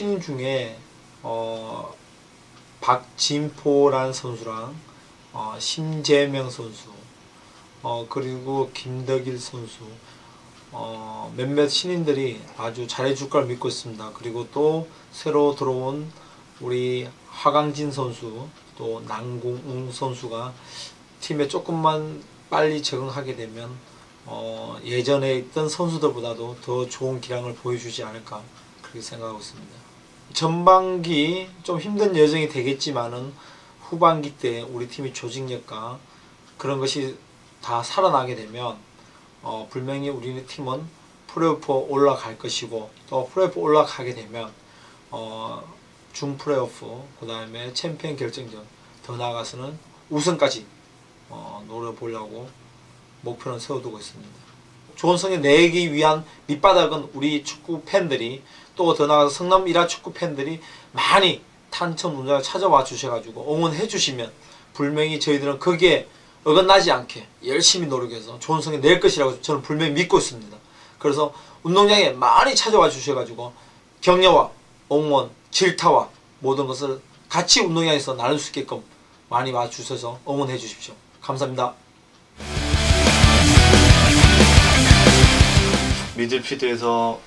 신인 중에 어, 박진포라는 선수랑 어, 심재명 선수 어, 그리고 김덕일 선수 어, 몇몇 신인들이 아주 잘해줄 걸 믿고 있습니다. 그리고 또 새로 들어온 우리 하강진 선수 또 남궁웅 선수가 팀에 조금만 빨리 적응하게 되면 어, 예전에 있던 선수들보다도 더 좋은 기량을 보여주지 않을까 그렇게 생각하고 있습니다. 전반기 좀 힘든 여정이 되겠지만은 후반기 때 우리 팀이 조직력과 그런 것이 다 살아나게 되면 어, 분명히 우리 팀은 플레이오프 올라갈 것이고 또 플레이오프 올라가게 되면 어, 준 플레이오프 그 다음에 챔피언 결정전 더 나아가서는 우승까지 어, 노려보려고 목표는 세워두고 있습니다. 성적 내기 위한 밑바닥은 우리 축구 팬들이 또 더 나아가서 성남 일화 축구 팬들이 많이 탄천 운동장에 찾아와 주셔가지고 응원해 주시면 분명히 저희들은 거기에 어긋나지 않게 열심히 노력해서 좋은 성적 낼 것이라고 저는 분명히 믿고 있습니다. 그래서 운동장에 많이 찾아와 주셔가지고 격려와 응원, 질타와 모든 것을 같이 운동장에서 나눌 수 있게끔 많이 와주셔서 응원해 주십시오. 감사합니다. 미들피드에서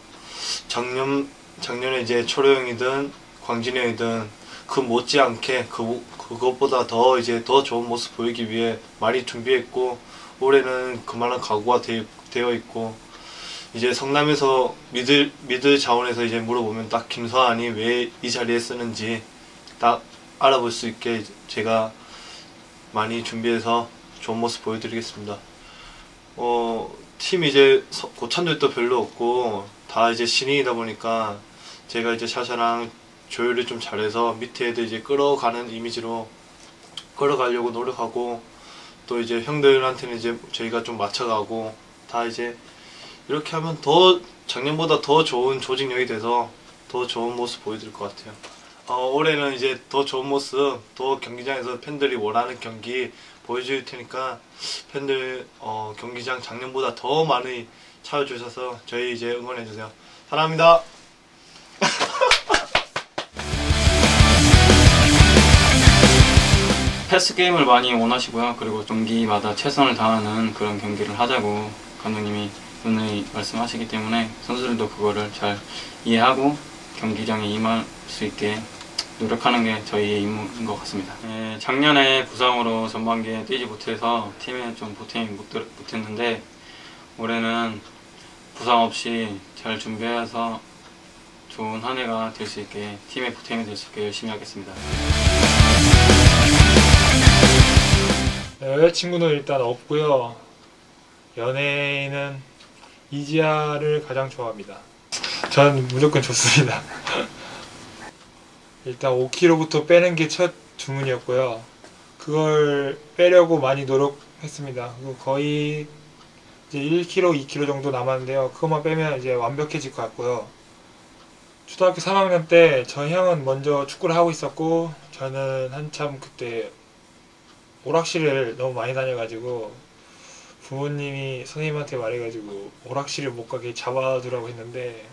작년 작년에 이제 초로 형이든 광진이 형이든 그 못지않게 그 그것보다 더 이제 더 좋은 모습 보이기 위해 많이 준비했고 올해는 그만한 각오가 되, 되어 있고 이제 성남에서 미들 미들 자원에서 이제 물어보면 딱 김서한이 왜 이 자리에 쓰는지 딱 알아볼 수 있게 제가 많이 준비해서 좋은 모습 보여드리겠습니다. 어, 팀 이제 서- 고참들도 별로 없고 다 이제 신인이다 보니까 제가 이제 샤샤랑 조율을 좀 잘해서 밑에 애들 이제 끌어가는 이미지로 끌어가려고 노력하고 또 이제 형들한테는 이제 저희가 좀 맞춰가고 다 이제 이렇게 하면 더 작년보다 더 좋은 조직력이 돼서 더 좋은 모습 보여드릴 것 같아요. 어, 올해는 이제 더 좋은 모습, 더 경기장에서 팬들이 원하는 경기 보여줄 테니까 팬들 어, 경기장 작년보다 더 많이 찾아주셔서 저희 이제 응원해주세요. 사랑합니다. 패스 게임을 많이 원하시고요. 그리고 경기마다 최선을 다하는 그런 경기를 하자고 감독님이 오늘 말씀하시기 때문에 선수들도 그거를 잘 이해하고 경기장에 임할 수 있게 노력하는 게 저희의 임무인 것 같습니다. 예, 작년에 부상으로 전반기에 뛰지 못해서 팀에 좀 보탬이 못, 들- 못했는데 올해는 부상 없이 잘 준비해서 좋은 한 해가 될 수 있게 팀의 보탬이 될 수 있게 열심히 하겠습니다. 네, 여자친구는 일단 없고요. 연예인은 이지아를 가장 좋아합니다. 전 무조건 좋습니다. 일단 5kg부터 빼는 게 첫 주문이었고요. 그걸 빼려고 많이 노력했습니다. 거의 이제 1kg, 2kg 정도 남았는데요. 그것만 빼면 이제 완벽해질 것 같고요. 초등학교 3학년 때저 형은 먼저 축구를 하고 있었고 저는 한참 그때 오락실을 너무 많이 다녀가지고 부모님이 선생님한테 말해가지고 오락실을 못 가게 잡아두라고 했는데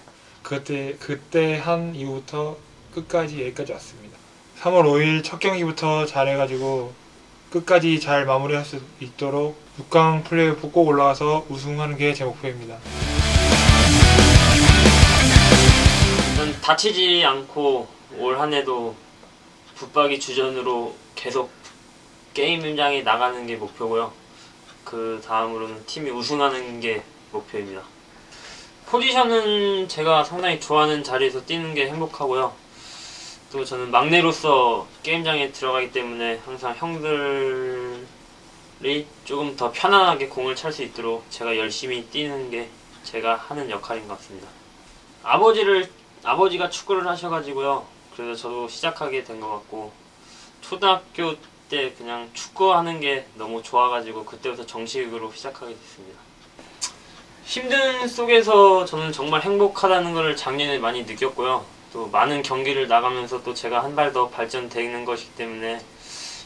그때 그때 한 이후부터 끝까지 여기까지 왔습니다. 3월 5일 첫 경기부터 잘해가지고 끝까지 잘 마무리할 수 있도록 6강 플레이오프 꼭 올라와서 우승하는 게 제 목표입니다. 저는 다치지 않고 올 한 해도 붙박이 주전으로 계속 게임장에 나가는 게 목표고요. 그 다음으로는 팀이 우승하는 게 목표입니다. 포지션은 제가 상당히 좋아하는 자리에서 뛰는 게 행복하고요. 또 저는 막내로서 게임장에 들어가기 때문에 항상 형들 이 조금 더 편안하게 공을 찰 수 있도록 제가 열심히 뛰는 게 제가 하는 역할인 것 같습니다. 아버지를 아버지가 축구를 하셔가지고요. 그래서 저도 시작하게 된 것 같고 초등학교 때 그냥 축구하는 게 너무 좋아가지고 그때부터 정식으로 시작하게 됐습니다. 힘든 속에서 저는 정말 행복하다는 것을 작년에 많이 느꼈고요. 또 많은 경기를 나가면서 또 제가 한 발 더 발전되는 것이기 때문에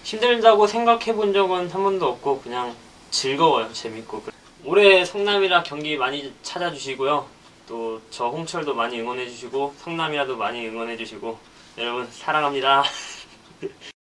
힘들다고 생각해 본 적은 한 번도 없고 그냥 즐거워요. 재밌고. 올해 성남이라 경기 많이 찾아주시고요. 또 저 홍철도 많이 응원해 주시고 성남이라도 많이 응원해 주시고 여러분 사랑합니다.